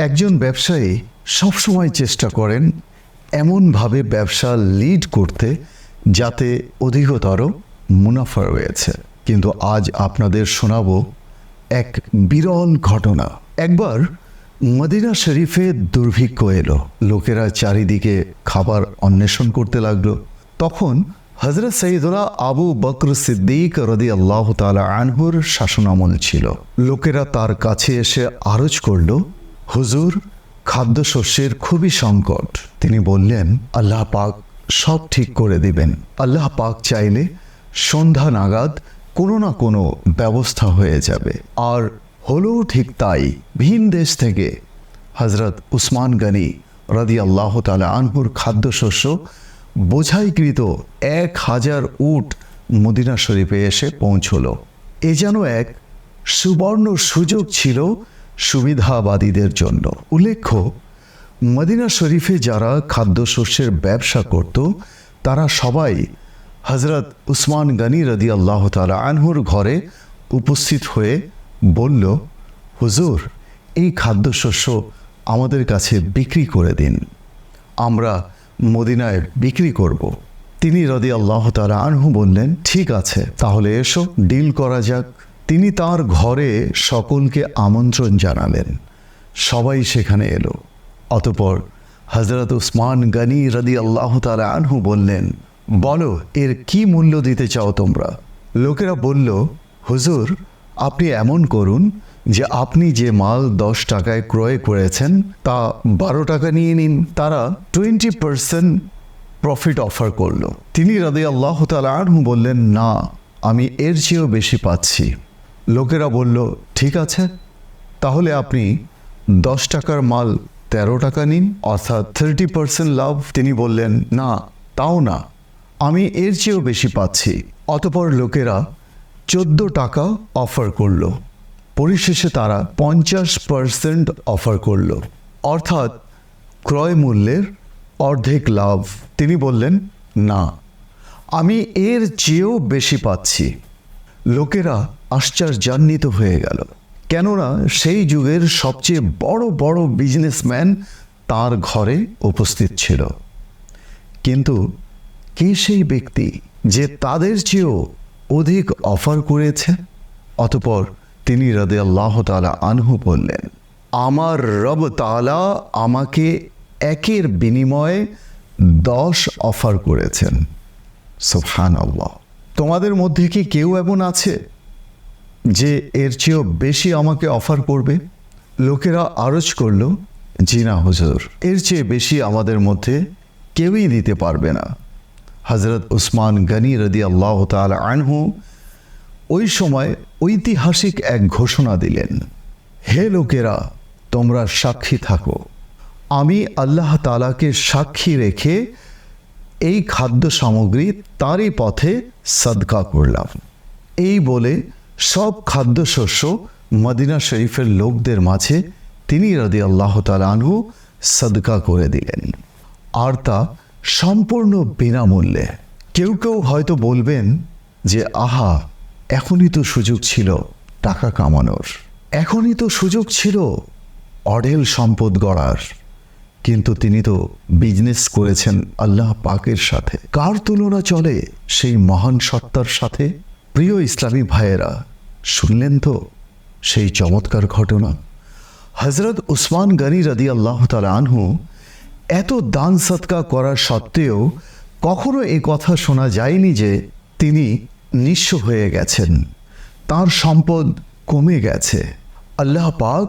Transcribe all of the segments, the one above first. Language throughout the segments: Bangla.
একজন ব্যবসায়ী সবসময় চেষ্টা করেন এমনভাবে ব্যবসা লিড করতে যাতে অধিকতর মুনাফা রয়েছে। কিন্তু আজ আপনাদের শোনাবো এক বিরল ঘটনা। একবার মদিনা শরীফে দুর্ভিক্ষ এলো। লোকেরা চারিদিকে খাবার অন্বেষণ করতে লাগল। তখন হজরত সঈদুল্লাহ আবু বকর সিদ্দিক রদি আল্লাহ তালা আনহুর শাসনামল ছিল। লোকেরা তার কাছে এসে আরজ করল হুজুর, খাদ্যশস্যের খুবই সংকট। তিনি বললেন, আল্লাহ পাক সব ঠিক করে দিবেন। আল্লাহ পাক চাইলে সন্ধ্যা নাগাদ কোনো না কোনো ব্যবস্থা হয়ে যাবে। আর হলো ঠিক তাই, ভিন দেশ থেকে হজরত উসমান গনি রাদি আল্লাহ তালা আনহুর খাদ্যশস্য বোঝাইকৃত এক হাজার উট মদিনা শরীফে এসে পৌঁছল। এ যেন এক সুবর্ণ সুযোগ ছিল সুবিধাবাদীদের জন্য। উল্লেখ্য, মদিনা শরীফে যারা খাদ্যশস্যের ব্যবসা করত, তারা সবাই হজরত উসমান গনি রদি আল্লাহ তালা আনহুর ঘরে উপস্থিত হয়ে বলল, হুজুর, এই খাদ্যশস্য আমাদের কাছে বিক্রি করে দিন। আমরা মদিনায় বিক্রি করব। তিনি রদি আল্লাহ তালা আনহু বললেন, ঠিক আছে, তাহলে এসো, ডিল করা যাক। তিনি তার ঘরে সকলকে আমন্ত্রণ জানালেন। সবাই সেখানে এলো। অতপর হজরত উসমান গনি রদি আল্লাহ তালা আনহু বললেন, বলো, এর কি মূল্য দিতে চাও তোমরা? লোকেরা বলল, হুজুর, আপনি এমন করুন যে আপনি যে মাল দশ টাকায় ক্রয় করেছেন, তা বারো টাকা নিয়ে নিন। তারা টোয়েন্টি পার্সেন্ট প্রফিট অফার করল। তিনি রাদে আল্লাহ তালা আনহু বললেন, না, আমি এর চেয়েও বেশি পাচ্ছি। লোকেরা বলল, ঠিক আছে, তাহলে আপনি দশ টাকার মাল তেরো টাকা নিন। অর্থাৎ থার্টি পার্সেন্ট লাভ, তিনি বললেন, না, তাও না, আমি এর চেয়েও বেশি পাচ্ছি। অতপর লোকেরা চোদ্দ টাকা অফার করল। পরিশেষে তারা পঞ্চাশ পার্সেন্ট অফার করল। অর্থাৎ ক্রয় মূল্যের অর্ধেক লাভ। তিনি বললেন, না, আমি এর চেয়েও বেশি পাচ্ছি। লোকেরা আশ্চর্যান্বিত হয়ে গেল। কেননা সেই যুগের সবচেয়ে বড় বড় বিজনেসম্যান তার ঘরে উপস্থিত ছিল। কিন্তু কে সেই ব্যক্তি যে তাদের চেয়েও অধিক অফার করেছে? অতপর তিনি রদে আল্লাহ তালা আনহু বললেন, আমার রব তালা আমাকে একের বিনিময়ে দশ অফার করেছেন। সুফহান আল্লাহ তোমাদের মধ্যে কি কেউ এমন আছে যে এর চেয়েও বেশি আমাকে অফার করবে? লোকেরা আরজ করল, জি না, হুজুর। এর চেয়ে বেশি আমাদের মধ্যে কেউই দিতে পারবে না। হজরত উসমান গনি রদি আল্লাহ তাল আনহু ওই সময় ঐতিহাসিক এক ঘোষণা দিলেন, হে লোকেরা, তোমরা সাক্ষী থাকো। আমি আল্লাহ তালাকে সাক্ষী রেখে এই খাদ্য সামগ্রী তারই পথে সদকা করলাম। এই বলে সব খাদ্যশস্য মদিনা শরীফের লোকদের মাঝে তিনি রদি আল্লাহ আনহু সদকা করে দিলেন। আর তা সম্পূর্ণ বিনামূল্যে। কেউ কেউ হয়তো বলবেন যে, আহা, এখনই তো সুযোগ ছিল টাকা কামানোর। এখনই তো সুযোগ ছিল অঢেল সম্পদ গড়ার। কিন্তু তিনি তো বিজনেস করেছেন আল্লাহ পাকের সাথে। কার তুলনা চলে সেই মহান সত্তার সাথে? প্রিয় ইসলামী ভাইয়েরা, শুনলেন তো সেই চমৎকার ঘটনা? হজরত উসমান গনি রদি আল্লাহ আনহু এত দান সৎকা করার সত্ত্বেও কখনো এ কথা শোনা যায়নি যে তিনি নিঃস্ব হয়ে গেছেন। তার সম্পদ কমে গেছে। আল্লাহ পাক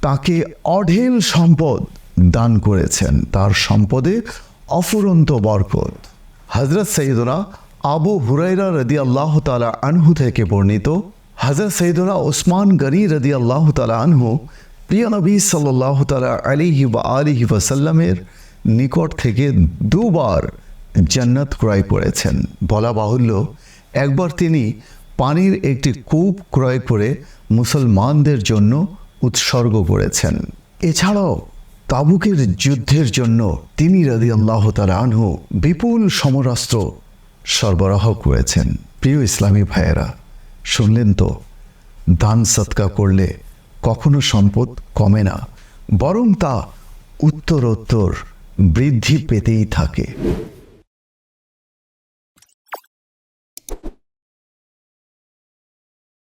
তাকে অঢেল সম্পদ দান করেছেন। তার সম্পদে অফুরন্ত বরকত। হজরত সঈদুল্লাহ আবু হুরাইরা রদি আল্লাহ তালা আনহু থেকে বর্ণিত। হজরত সঈদুল্লাহ ওসমান গনি রদি আল্লাহ তালা আনহু প্রিয় নবী সাল্লাহ তালা আলিহি বা আলিহি ওয়াসাল্লামের নিকট থেকে দুবার জান্নাত ক্রয় করেছেন। বলা বাহুল্য, একবার তিনি পানির একটি কূপ ক্রয় করে মুসলমানদের জন্য উৎসর্গ করেছেন। এছাড়াও তাবুকের যুদ্ধের জন্য তিনি রাদি আল্লাহ আনহু বিপুল সমরাস্ত্র সরবরাহ করেছেন। প্রিয় ইসলামী ভাইয়েরা, শুনলেন তো, দান সৎকা করলে কখনো সম্পদ কমে না, বরং তা উত্তরোত্তর বৃদ্ধি পেতেই থাকে।